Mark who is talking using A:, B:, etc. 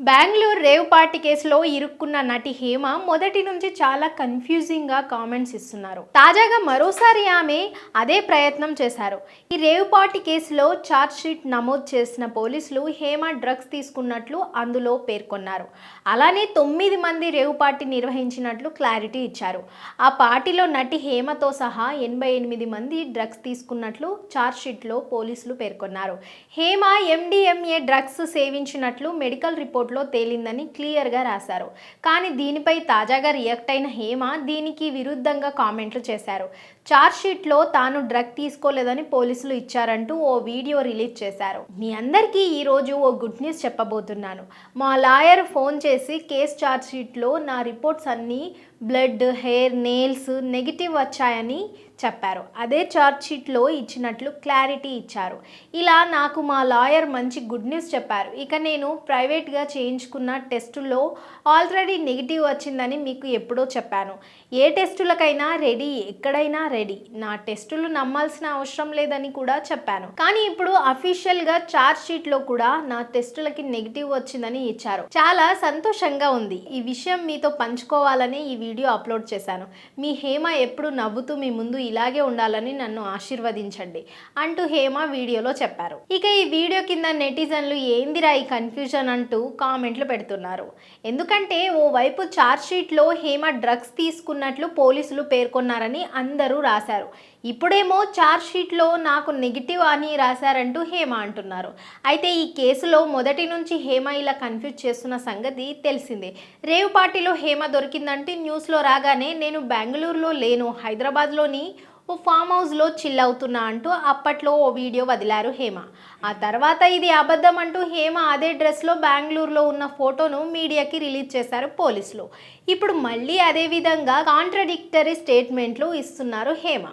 A: Bengaluru rave party కేసులో ఇరుక్కున్న నటి హేమ మొదటి నుంచి చాలా కన్ఫ్యూజింగ్గా కామెంట్స్ ఇస్తున్నారు. తాజాగా మరోసారి ఆమె అదే ప్రయత్నం చేశారు. ఈ రేవ్ పార్టీ కేసులో ఛార్జ్ షీట్ నమోదు చేసిన పోలీసులు హేమ డ్రగ్స్ తీసుకున్నట్లు అందులో పేర్కొన్నారు. అలానే తొమ్మిది మంది రేవ్ పార్టీ నిర్వహించినట్లు క్లారిటీ ఇచ్చారు. ఆ పార్టీలో నటి హేమతో సహా ఎనభై ఎనిమిది మంది డ్రగ్స్ తీసుకున్నట్లు ఛార్జ్ షీట్లో పోలీసులు పేర్కొన్నారు. హేమ ఎండిఎంఏ డ్రగ్స్ సేవించినట్లు మెడికల్ రిపోర్ట్ కోర్టులో తేలిందని క్లియర్గా రాశారు. కానీ దీనిపై తాజాగా రియాక్ట్ అయిన హేమ దీనికి విరుద్ధంగా కామెంట్లు చేశారు. చార్జ్షీట్లో తాను డ్రగ్ తీసుకోలేదని పోలీసులు ఇచ్చారంటూ ఓ వీడియో రిలీజ్ చేశారు. మీ అందరికీ ఈరోజు ఓ గుడ్ న్యూస్ చెప్పబోతున్నాను. మా లాయర్ ఫోన్ చేసి కేస్ చార్జ్షీట్లో నా రిపోర్ట్స్ అన్నీ బ్లడ్ హెయిర్ నెయిల్స్ నెగిటివ్ వచ్చాయని చెప్పారు. అదే చార్జ్ షీట్లో ఇచ్చినట్లు క్లారిటీ ఇచ్చారు. ఇలా నాకు మా లాయర్ మంచి గుడ్ న్యూస్ చెప్పారు. ఇక నేను ప్రైవేట్గా చేయించుకున్న టెస్టులో ఆల్రెడీ నెగిటివ్ వచ్చిందని మీకు ఎప్పుడో చెప్పాను. ఏ టెస్టులకైనా రెడీ ఎక్కడైనా రెడీ. నా టెస్టులు నమ్మాల్సిన అవసరం లేదని కూడా చెప్పాను. కానీ ఇప్పుడు అఫీషియల్గా చార్జ్ షీట్లో కూడా నా టెస్టులకి నెగిటివ్ వచ్చిందని ఇచ్చారు. చాలా సంతోషంగా ఉంది. ఈ విషయం మీతో పంచుకోవాలని ఈ వీడియో వీడియో అప్లోడ్ చేశాను. మీ హేమ ఎప్పుడు నవ్వుతూ మీ ముందు ఇలాగే ఉండాలని నన్ను ఆశీర్వదించండి అంటూ హేమ వీడియోలో చెప్పారు. ఇక ఈ వీడియో కింద నెటిజన్లు ఏందిరా ఈ కన్ఫ్యూజన్ అంటూ కామెంట్లు పెడుతున్నారు. ఎందుకంటే ఓవైపు వైపు షీట్లో హేమ డ్రగ్స్ తీసుకున్నట్లు పోలీసులు పేర్కొన్నారని అందరూ రాశారు. ఇప్పుడేమో ఛార్జ్ షీట్లో నాకు నెగిటివ్ అని రాశారంటూ హేమ అంటున్నారు. అయితే ఈ కేసులో మొదటి నుంచి హేమ ఇలా కన్ఫ్యూజ్ చేస్తున్న సంగతి తెలిసిందే. రేవ్ పార్టీలో హేమ దొరికిందంటే న్యూస్లో రాగానే నేను బెంగళూరులో లేను హైదరాబాద్లోని ఓ ఫామ్ హౌస్లో చిల్ అవుతున్నా అంటూ అప్పట్లో ఓ వీడియో వదిలారు హేమ. ఆ తర్వాత ఇది అబద్ధం అంటూ హేమ అదే డ్రెస్లో బెంగళూరులో ఉన్న ఫోటోను మీడియాకి రిలీజ్ చేశారు పోలీసులు. ఇప్పుడు మళ్ళీ అదే విధంగా కాంట్రడిక్టరీ స్టేట్మెంట్లు ఇస్తున్నారు హేమ.